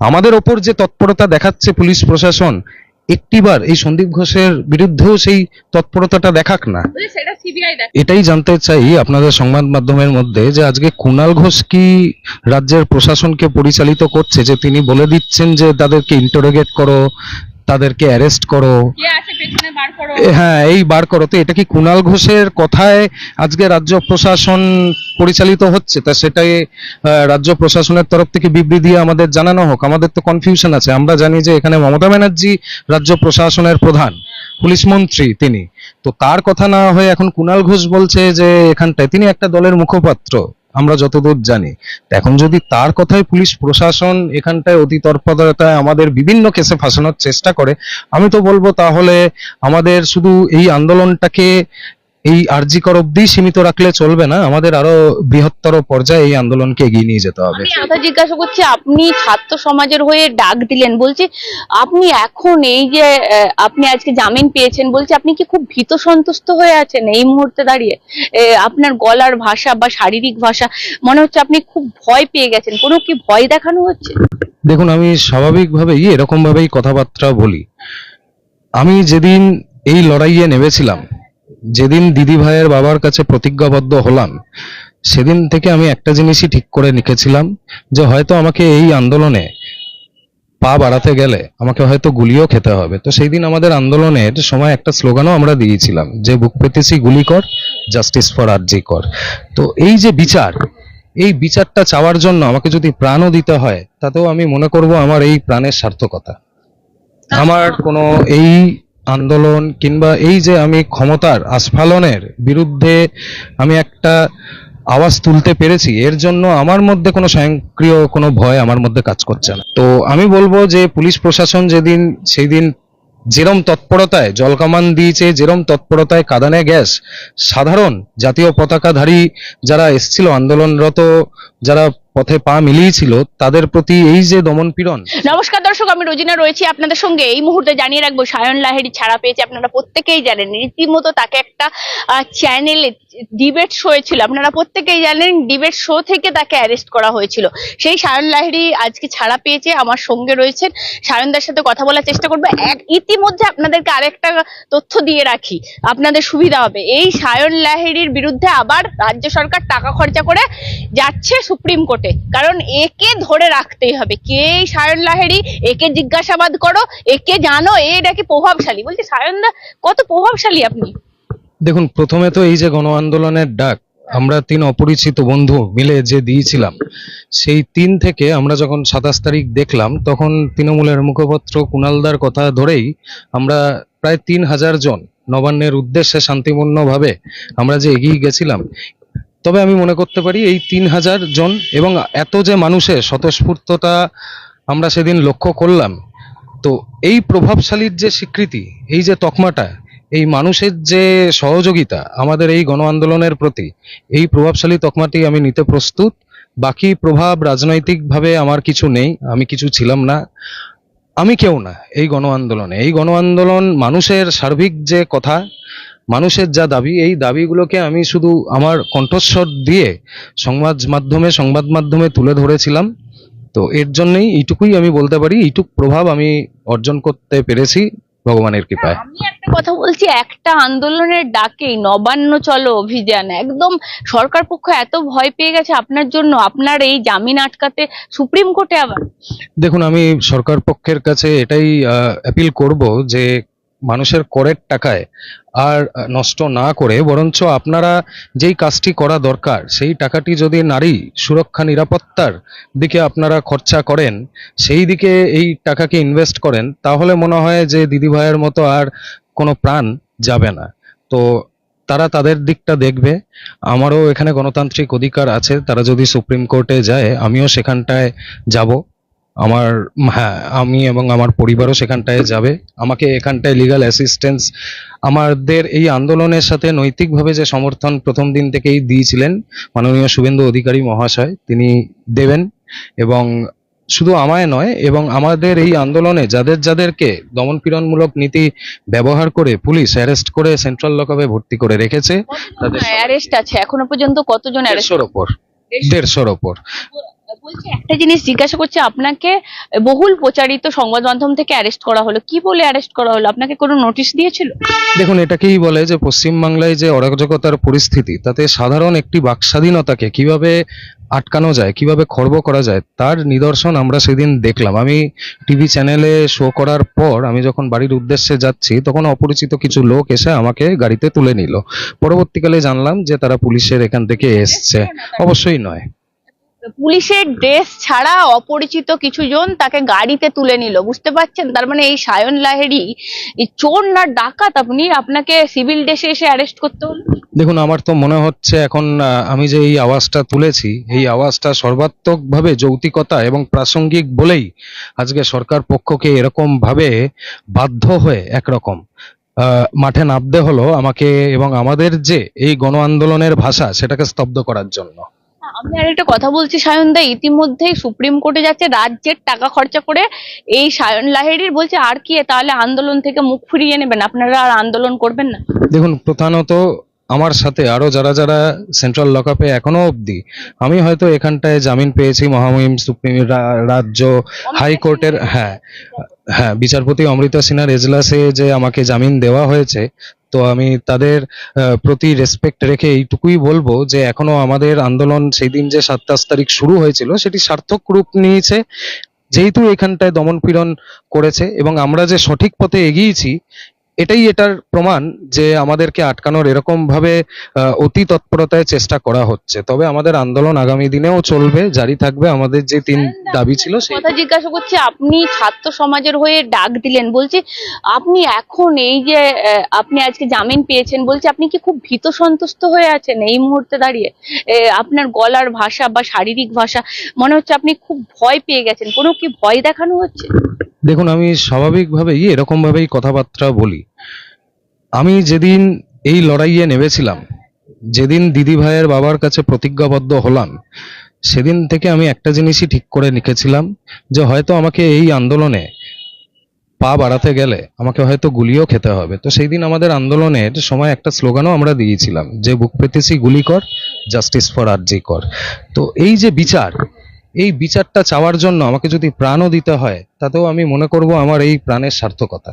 আমাদের ওপর যে তৎপরতা দেখাচ্ছে পুলিশ প্রশাসন একটিবার এই সন্দীপ ঘোষের বিরুদ্ধেও সেই তৎপরতাটা দেখাক না। এটাই জানতে চাই আপনাদের সংবাদ মাধ্যমের মধ্যে যে আজকে কুনাল ঘোষ কি রাজ্যের প্রশাসনকে পরিচালিত করছে যে তিনি বলে দিচ্ছেন যে তাদেরকে ইন্টারোগেট করো তাদেরকে অ্যারেস্ট করো। হ্যাঁ এই বার করো। তো এটা কি কুণাল ঘোষের কথায় আজকে রাজ্য প্রশাসন পরিচালিত হচ্ছে? তা সেটাই রাজ্য প্রশাসনের তরফ থেকে বিবৃতি দিয়ে আমাদের জানানো হোক। আমাদের তো কনফিউশন আছে। আমরা জানি যে এখানে মমতা ব্যানার্জি রাজ্য প্রশাসনের প্রধান পুলিশ মন্ত্রী তিনি। তো তার কথা না হয়ে এখন কুণাল ঘোষ বলছে যে এখানটায় তিনি একটা দলের মুখপাত্র। আমরা যতদূর জানি। এখন যদি তার কথায় পুলিশ প্রশাসন এখানটায় অতি তৎপরতায় আমাদের বিভিন্ন কেসে ফাঁসানোর চেষ্টা করে, আমি তো বলব তাহলে আমাদের শুধু এই আন্দোলনটাকে এই আরজিকর অব্দি সীমিত রাখলে চলবে না। আমাদের আরও বৃহত্তর পর্যায়ে এই আন্দোলনকে এগিয়ে নিয়ে যেতে হবে। আমি কথা জিজ্ঞাসা করছি আপনি ছাত্র সমাজের হয়ে ডাক দিলেন। বলছি আপনি এখন এই যে আপনি আজকে জামিন পেয়েছেন বলছি আপনি কি খুব ভীত সন্তুষ্ট হয়ে আছেন এই মুহূর্তে দাঁড়িয়ে? আপনার গলার ভাষা বা শারীরিক ভাষা মনে হচ্ছে আপনি খুব ভয় পেয়ে গেছেন। কোনো কি ভয় দেখানো হচ্ছে? দেখুন আমি স্বাভাবিকভাবেই এরকম ভাবেই কথাবার্তা বলি। আমি যেদিন এই লড়াইয়ে নেমেছিলাম যেদিন দিদি ভাইয়ের বাবার কাছে প্রতিজ্ঞাবদ্ধ হলাম, সেদিন থেকে আমি একটা জিনিসই ঠিক করে লিখেছিলাম যে হয়তো আমাকে এই আন্দোলনে পা বাড়াতে গেলে আমাকে হয়তো গুলিও খেতে হবে। তো সেই দিন আমাদের আন্দোলনের সময় একটা স্লোগানও আমরা দিয়েছিলাম, যে বুক পেতেছি গুলি কর, জাস্টিস ফর আরজি কর। তো এই যে বিচার, এই বিচারটা চাওয়ার জন্য আমাকে যদি প্রাণও দিতে হয়, তাতেও আমি মনে করব আমার এই প্রাণের সার্থকতা। আমার কোনো এই আন্দোলন কিংবা এই যে আমি ক্ষমতার আস্ফালনের বিরুদ্ধে আমি একটা আওয়াজ তুলতে পেরেছি, এর জন্য আমার মধ্যে কোনো স্বয়ংক্রিয় কোনো ভয় আমার মধ্যে কাজ করছে না। তো আমি বলব যে পুলিশ প্রশাসন যেদিন সেই দিন যেরম তৎপরতায় জলকামান দিয়েছে, যেরম তৎপরতায় কাঁদানে গ্যাস, সাধারণ জাতীয় পতাকাধারী যারা এসছিল আন্দোলনরত, যারা পথে পা মিলিয়েছিল, তাদের প্রতি এই যে দমন পীড়ন। নমস্কার দর্শক, আমি রোজিনা রয়েছি আপনাদের সঙ্গে। এই মুহূর্তে জানিয়ে রাখব, সায়ন লাহেরি ছাড়া পেয়েছে আপনারা প্রত্যেকেই জানেন। রীতিমতো তাকে একটা চ্যানেলে ডিবেট শো ছিল। আপনারা প্রত্যেকেই জানেন ডিবেট শো থেকে তাকে অ্যারেস্ট করা হয়েছিল। সেই সায়ন লাহেরি আজকে ছাড়া পেয়েছে, আমার সঙ্গে রয়েছেন। সায়নদার সাথে কথা বলার চেষ্টা করব। এক, ইতিমধ্যে আপনাদেরকে আরেকটা তথ্য দিয়ে রাখি, আপনাদের সুবিধা হবে। এই সায়ন লাহেরির বিরুদ্ধে আবার রাজ্য সরকার টাকা খরচা করে যাচ্ছে সুপ্রিম কোর্টে কারণ একে ধরে রাখতেই হবে। কে সায়ন লাহেরি একে জিজ্ঞাসাবাদ করো, একে জানো, এ নাকি প্রভাবশালী। বলছি সায়নদা কত প্রভাবশালী আপনি? দেখুন, প্রথমে তো এই যে গণ আন্দোলনের ডাক, আমরা তিন অপরিচিত বন্ধু মিলে যে দিয়েছিলাম, সেই তিন থেকে আমরা যখন সাতাশ তারিখ দেখলাম, তখন তৃণমূলের মুখপত্র কুণালদার কথা ধরেই আমরা প্রায় তিন হাজার জন নবান্নের উদ্দেশ্যে শান্তিপূর্ণভাবে আমরা যে এগিয়ে গেছিলাম তবে আমি মনে করতে পারি এই তিন হাজার জন এবং এত যে মানুষের স্বতঃস্ফূর্ততা আমরা সেদিন লক্ষ্য করলাম, তো এই প্রভাবশালীর যে স্বীকৃতি, এই যে তকমাটা, এই মানুষের যে সহযোগিতা আমাদের এই গণ আন্দোলনের প্রতি, এই প্রভাবশালী তকমাটি আমি নিতে প্রস্তুত। বাকি প্রভাব রাজনৈতিকভাবে আমার কিছু নেই, আমি কিছু ছিলাম না। আমি কেউ না এই গণ আন্দোলনে এই গণ আন্দোলন মানুষের সার্বিক যে কথা মানুষের যা দাবি এই দাবিগুলোকে আমি শুধু আমার কণ্ঠস্বর দিয়ে সংবাদ মাধ্যমে সংবাদ মাধ্যমে তুলে ধরেছিলাম। তো এর জন্যই এইটুকুই আমি বলতে পারি এইটুক প্রভাব আমি অর্জন করতে পেরেছি ভগবানের কৃপায়। আমি একটা কথা বলছি একটা আন্দোলনের ডাকেই নবান্ন চলো অভিযান একদম সরকার পক্ষ এত ভয় পেয়ে গেছে আপনার জন্য আপনার এই জামিন আটকাতে সুপ্রিম কোর্টে আবার। দেখুন আমি সরকার পক্ষের কাছে এটাই অ্যাপিল করব যে মানুষের করের টাকায় আর নষ্ট না করে, বরঞ্চ আপনারা যেই কাজটি করা দরকার, সেই টাকাটি যদি নারী সুরক্ষা, নিরাপত্তার দিকে আপনারা খরচা করেন, সেই দিকে এই টাকাকে ইনভেস্ট করেন, তাহলে মনে হয় যে দিদিভাইয়ের মতো আর কোনো প্রাণ যাবে না। তো তারা তাদের দিকটা দেখবে। আমারও এখানে গণতান্ত্রিক অধিকার আছে, তারা যদি সুপ্রিম কোর্টে যায়, আমিও সেখানটায় যাব। আমার হ্যাঁ আমি এবং আমার পরিবারও সেখানটায় যাবে। আমাকে এখানটায় লিগ্যাল অ্যাসিস্ট্যান্স আমাদের এই আন্দোলনের সাথে নৈতিকভাবে যে সমর্থন প্রথম দিন থেকেই দিয়েছিলেন মাননীয় শুভেন্দু অধিকারী মহাশয় তিনি দেবেন এবং শুধু আমায় নয় এবং আমাদের এই আন্দোলনে যাদের যাদেরকে দমন পীড়নমূলক নীতি ব্যবহার করে পুলিশ অ্যারেস্ট করে সেন্ট্রাল লকআপে ভর্তি করে রেখেছে তাদের অ্যারেস্ট আছে। এখনও পর্যন্ত কতজন অ্যারেস্ট দেড়শোর ওপর। দেড়শোর ওপর। একটা জিনিস জিজ্ঞাসা করছি আপনাকে বহুল প্রচারিত সংবাদ মাধ্যম থেকে অ্যারেস্ট করা হলো। কি বলে অ্যারেস্ট করা হলো? আপনাকে কোনো নোটিশ দিয়েছিল? দেখুন এটাকেই বলে যে পশ্চিমবাংলায় যে অরাজকতার পরিস্থিতি তাতে সাধারণ একটি বাকস্বাধীনতাকে কীভাবে আটকানো যায় কীভাবে খর্ব করা যায় তার নিদর্শন আমরা সেদিন দেখলাম। আমি টিভি চ্যানেলে শো করার পর আমি যখন বাড়ির উদ্দেশ্যে যাচ্ছি তখন অপরিচিত কিছু লোক এসে আমাকে গাড়িতে তুলে নিল। পরবর্তীকালে জানলাম যে তারা পুলিশের এখান থেকে এসছে। অবশ্যই নয়। পুলিশের ড্রেস ছাড়া অপরিচিত কিছু জন তাকে গাড়িতে তুলে নিল, বুঝতে পারছেন? তার মানে এই সায়ন লাহেরি চোর না ডাকাত আপনি? আপনাকে সিভিল ড্রেসে এসে অ্যারেস্ট করতে হলো? দেখুন, আমার তো মনে হচ্ছে এখন আমি যে এই আওয়াজটা তুলেছি, এই আওয়াজটা সর্বাত্মকভাবে যৌক্তিকতা এবং প্রাসঙ্গিক বলেই আজকে সরকার পক্ষকে এরকম ভাবে বাধ্য হয়ে একরকম মাঠে নামতে হলো আমাকে এবং আমাদের যে এই গণ আন্দোলনের ভাষা, সেটাকে স্তব্ধ করার জন্য। আমি আর একটা কথা বলছি, সায়ন দা, ইতিমধ্যেই সুপ্রিম কোর্টে যাচ্ছে, রাজ্যের টাকা খরচা করে এই সায়ন লাহেরির বলছে, আর কি তাহলে আন্দোলন থেকে মুখ ফিরিয়ে নেবেন। আপনারা আর আন্দোলন করবেন না। দেখুন, প্রধানত আমার সাথে আরও যারা যারা সেন্ট্রাল লকআপে এখনও অবধি আমি হয়তো এখানটায় জামিন পেয়েছি মহামহিম সুপ্রিম রাজ্য হাইকোর্টের হ্যাঁ হ্যাঁ বিচারপতি অমৃতা সিনহার এজলাসে যে আমাকে জামিন দেওয়া হয়েছে তো আমি তাদের প্রতি রেসপেক্ট রেখে এইটুকুই বলব যে এখনও আমাদের আন্দোলন সেই দিন যে সাতাশ তারিখ শুরু হয়েছিল সেটি সার্থক রূপ নিয়েছে। যেহেতু এখানটায় দমন পীড়ন করেছে এবং আমরা যে সঠিক পথে এগিয়েছি এটাই এটার প্রমাণ যে আমাদেরকে আটকানোর এরকম ভাবে অতি তৎপরতায় চেষ্টা করা হচ্ছে। তবে আমাদের আন্দোলন আগামী দিনেও চলবে জারি থাকবে। আমাদের যে তিন দাবি ছিল সেই কথা জিজ্ঞাসা করছি আপনি ছাত্র সমাজের হয়ে ডাক দিলেন। বলছি আপনি এখন এই যে আপনি আজকে জামিন পেয়েছেন বলছি আপনি কি খুব ভীত সন্তুষ্ট হয়ে আছেন এই মুহূর্তে দাঁড়িয়ে? আপনার গলার ভাষা বা শারীরিক ভাষা মনে হচ্ছে আপনি খুব ভয় পেয়ে গেছেন। কোনো কি ভয় দেখানো হচ্ছে? দেখুন আমি স্বাভাবিকভাবেই এরকম ভাবেই কথাবার্তা বলি। আমি যেদিন এই লড়াইয়ে নেমেছিলাম, যেদিন দিদি ভাইয়ের বাবার কাছে প্রতিজ্ঞাবদ্ধ হলাম, সেদিন থেকে আমি একটা জিনিসই ঠিক করে লিখেছিলাম যে হয়তো আমাকে এই আন্দোলনে পা বাড়াতে গেলে আমাকে হয়তো গুলিও খেতে হবে। তো সেই দিন আমাদের আন্দোলনের সময় একটা স্লোগানও আমরা দিয়েছিলাম, যে বুক পেতেছি গুলি কর, জাস্টিস ফর আরজি কর। তো এই যে বিচার, এই বিচারটা চাওয়ার জন্য আমাকে যদি প্রাণও দিতে হয়, তাতেও আমি মনে করব আমার এই প্রাণের সার্থকতা।